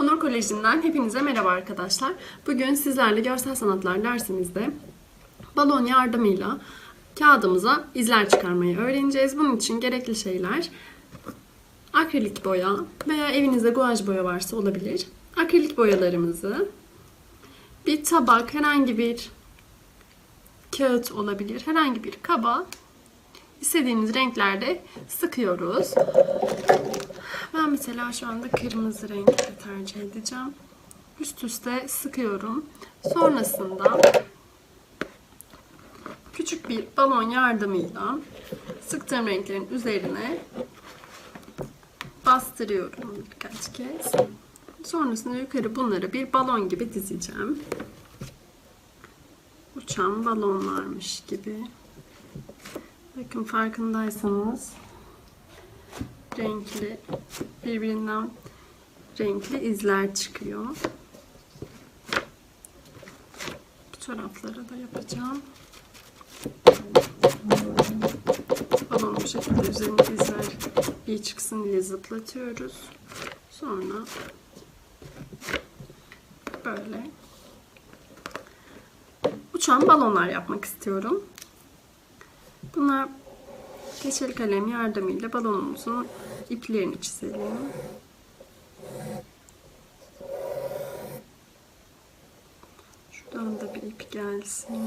Onur Koleji'nden hepinize merhaba arkadaşlar. Bugün sizlerle görsel sanatlar dersimizde balon yardımıyla kağıdımıza izler çıkarmayı öğreneceğiz. Bunun için gerekli şeyler akrilik boya veya evinizde guaj boya varsa olabilir. Akrilik boyalarımızı bir tabak, herhangi bir kağıt olabilir. Herhangi bir kaba istediğiniz renklerde sıkıyoruz. Mesela şu anda kırmızı rengi tercih edeceğim. Üst üste sıkıyorum. Sonrasında küçük bir balon yardımıyla sıktığım renklerin üzerine bastırıyorum birkaç kez. Sonrasında yukarı bunları bir balon gibi dizeceğim. Uçan balonlarmış gibi. Bakın farkındaysanız renkli birbirinden renkli izler çıkıyor. Bu tarafları da yapacağım. Balonu bu şekilde üzerine izler iyi çıksın diye zıplatıyoruz. Sonra böyle uçan balonlar yapmak istiyorum. Bunlar keçeli kalem yardımıyla balonumuzun iplerini çizelim. Şuradan da bir ip gelsin.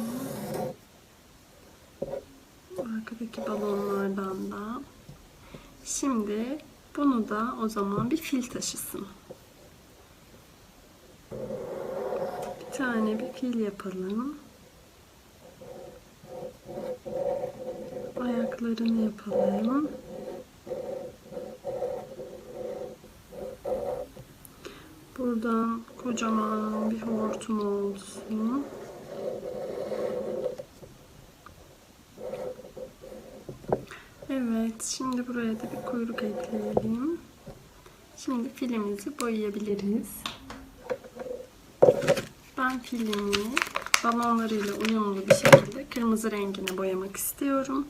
Arkadaki balonlardan da. Şimdi bunu da o zaman bir fil taşısın. Bir tane bir fil yapalım. Ayaklarını yapalım. Buradan kocaman bir hortum olsun. Evet, şimdi buraya da bir kuyruk ekleyelim. Şimdi filimizi boyayabiliriz. Ben filmi balonlarıyla uyumlu bir şekilde kırmızı rengine boyamak istiyorum.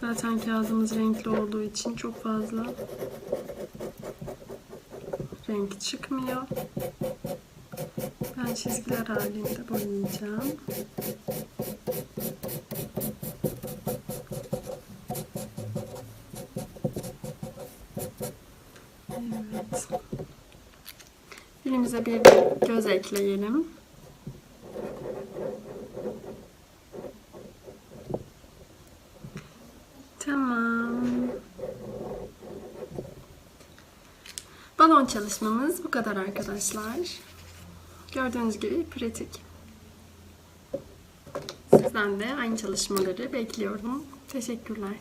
Zaten kağıdımız renkli olduğu için çok fazla renk çıkmıyor. Ben çizgiler halinde boyayacağım. Evet. Dilimize bir göz ekleyelim. Balon çalışmamız bu kadar arkadaşlar. Gördüğünüz gibi pratik. Sizden de aynı çalışmaları bekliyorum. Teşekkürler.